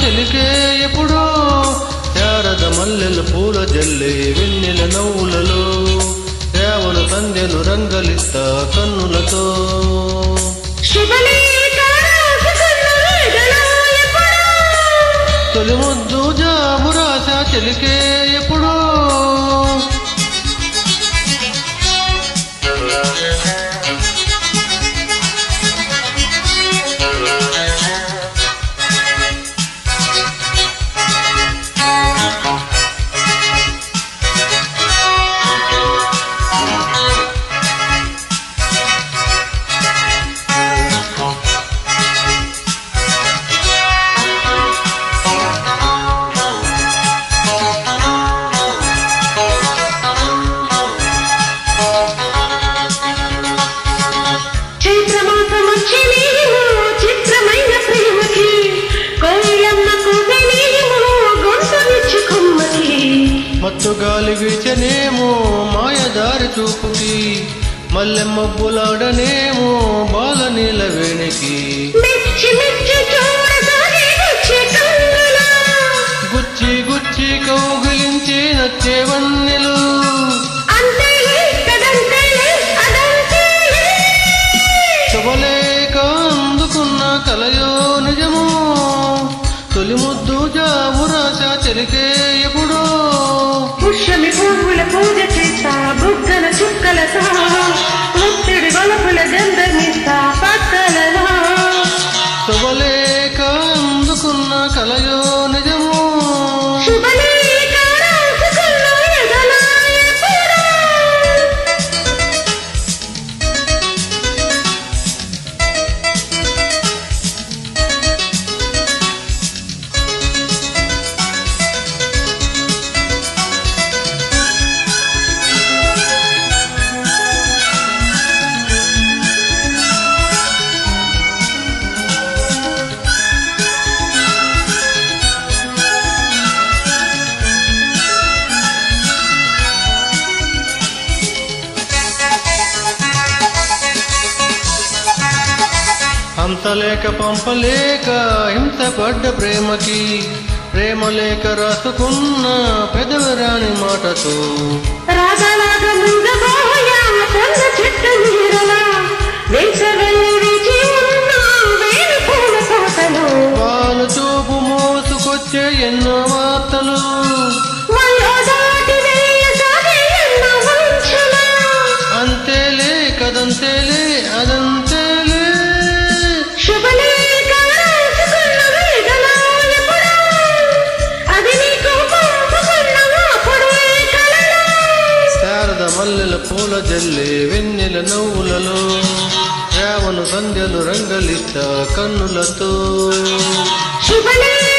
చెలికే ఎప్పుడో శారద మల్లెల పూల జల్లే వెన్నెల నవ్వులలో రేవను సంధ్యలు రంగలిస్తా కన్నులతో. తొలి ముద్దు జాబు రాశా చిలికే మత్తు గాలి వీచనేమో మాయదారి చూపుకి. మల్లె మబ్బులాడనేమో బాల నీల వేణికి. గుచ్చి గుచ్చి కౌగిలించి నచ్చే వన్నెలు. అందుకున్న కలయో నిజము. తొలి ముద్దు జాబు రాశా చెలికే ఎప్పుడో. శుభలేఖ అందుకున్న కలయో హంసలేక పంపలేక హింసపడ్డ ప్రేమకి ప్రేమ లేక రాసుకున్న పెదవరాని మాటతో. రాగలాగ చెట్టు నవ్వులలో రేవను సంధ్యలు రంగలిస్తా కన్నులతో. శుభలే!